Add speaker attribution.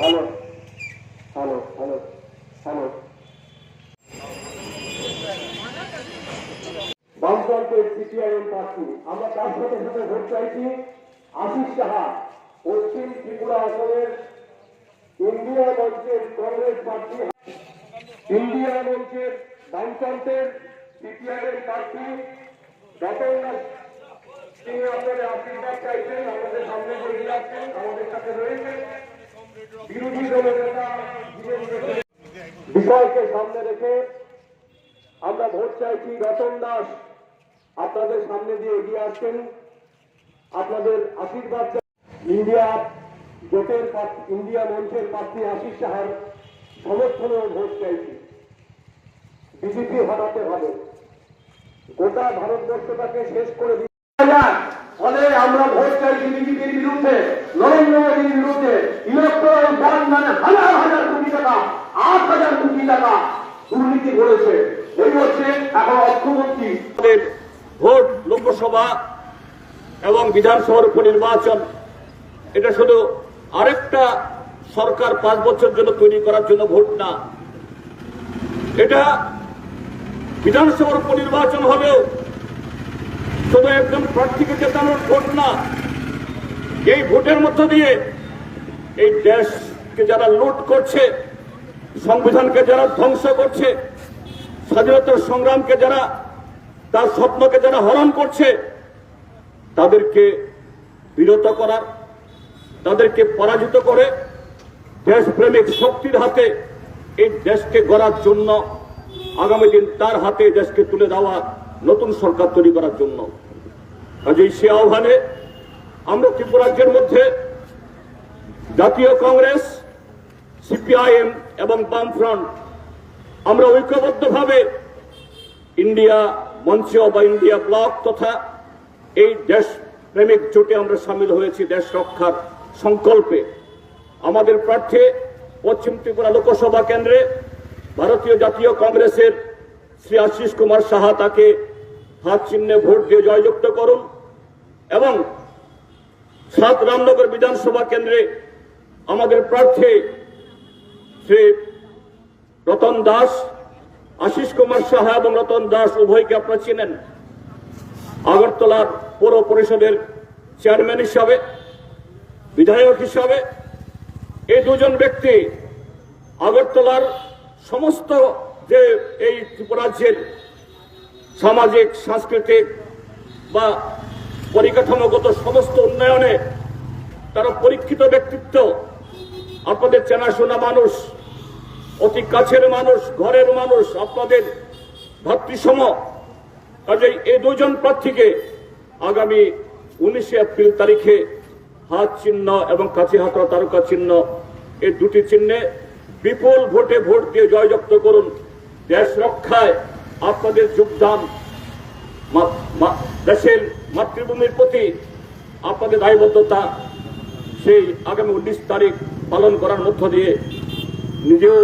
Speaker 1: Hello hello hello hello বামফ্রন্টের CPIM প্রার্থী, আমরা তার সাথে সাথে ভোট চাইছি আশিস সাহা, পশ্চিম ত্রিপুরা আসনের ইন্ডিয়া মঞ্চের কংগ্রেস প্রার্থী। ইন্ডিয়া মঞ্চের বামফ্রন্টের সিপিআইএম প্রার্থী দাস তিনি আপনাদের আশীর্বাদ চাইছেন আমাদের সামনে এগিয়ে আসছেন আমাদের সাথে রয়েছে বিরোধী দলের নেতা বিষয়কে সামনে রেখে আমরা ভোট চাইছি রতন দাস আপনাদের সামনে দিয়ে এগিয়ে আসছেন। আপনাদের আশীর্বাদ ইন্ডিয়া জোটের ইন্ডিয়া মঞ্চের প্রার্থী আশিস সাহার সমর্থনেও ভোট চাইছি। বিজেপি হটাতে হবে। গোটা ভারতবর্ষটাকে শেষ করে দিতে। ফলে আমরা ভোট চাইছি বিজেপির বিরুদ্ধে, নরেন্দ্র মোদীর বিরুদ্ধে, ইলেকট্রাল মানে হাজার হাজার কোটি টাকা, আট হাজার কোটি টাকা দুর্নীতি করেছে এই হচ্ছে এখন অর্থমন্ত্রী।
Speaker 2: ভোট, লোকসভা এবং বিধানসভার উপনির্বাচন এটা শুধু আরেকটা সরকার পাঁচ বছর জন্য তৈরি করার জন্য ভোট না। এটা বিধানসভার উপনির্বাচন হলেও শুধু একজন প্রার্থীকে জেতানোর ভোট না, এই ভোটের মধ্য দিয়ে এই দেশকে যারা লুট করছে, সংবিধানকে যারা ধ্বংস করছে, স্বাধীনতার সংগ্রামকে যারা তার স্বপ্নকে যারা হরণ করছে, তাদেরকে বিরত করার, তাদেরকে পরাজিত করে দেশপ্রেমিক শক্তির হাতে এই দেশকে গড়ার জন্য আগামী দিন তার হাতে দেশকে তুলে দেওয়া নতুন সরকার তৈরি করার জন্য। কাজেই সে আহ্বানে আমরা ত্রিপুরাজ্যের মধ্যে জাতীয় কংগ্রেস সিপিআইএম এবং বামফ্রন্ট, আমরা ঐক্যবদ্ধভাবে ইন্ডিয়া মঞ্চ বা ইন্ডিয়া ব্লক তথা এই দেশ প্রেমিক জোটে আমরা সামিল হয়েছি দেশ রক্ষার সংকল্পে। আমাদের প্রার্থী পশ্চিম ত্রিপুরা লোকসভা কেন্দ্রে ভারতীয় জাতীয় কংগ্রেসের শ্রী আশিস কুমার সাহা তাকে হাত চিহ্নে ভোট দিয়ে জয়যুক্ত করুন এবং সাত রামনগর বিধানসভা কেন্দ্রে আমাদের প্রার্থী শ্রী রতন দাস, আশিস কুমার সাহা এবং রতন দাস উভয়কে আপনারা চিনেন। আগরতলার পৌর পরিষদের চেয়ারম্যান হিসাবে, বিধায়ক হিসাবে এই দুজন ব্যক্তি আগরতলার সমস্ত যে এই ত্রিপুরাজ্যের সামাজিক, সাংস্কৃতিক বা পরিকাঠামোগত সমস্ত উন্নয়নে তারা পরীক্ষিত ব্যক্তিত্ব। আপনাদের চেনাশোনা মানুষ অতি কাছের মানুষ, ঘরের মানুষ, আপনাদের ভাতৃসম। কাজেই এই দুজন প্রার্থীকে আগামী উনিশে এপ্রিল তারিখে হাত চিহ্ন এবং কাছে হাতা তারকা চিহ্ন এই দুটি চিহ্নে বিপুল ভোটে ভোট দিয়ে জয়যুক্ত করুন। দেশ রক্ষায় আপনাদের যোগদান। দেশের মাতৃভূমির প্রতি আপনাদের দায়বদ্ধতা, সেই আগামী উনিশ তারিখ পালন করার মধ্য দিয়ে নিজেও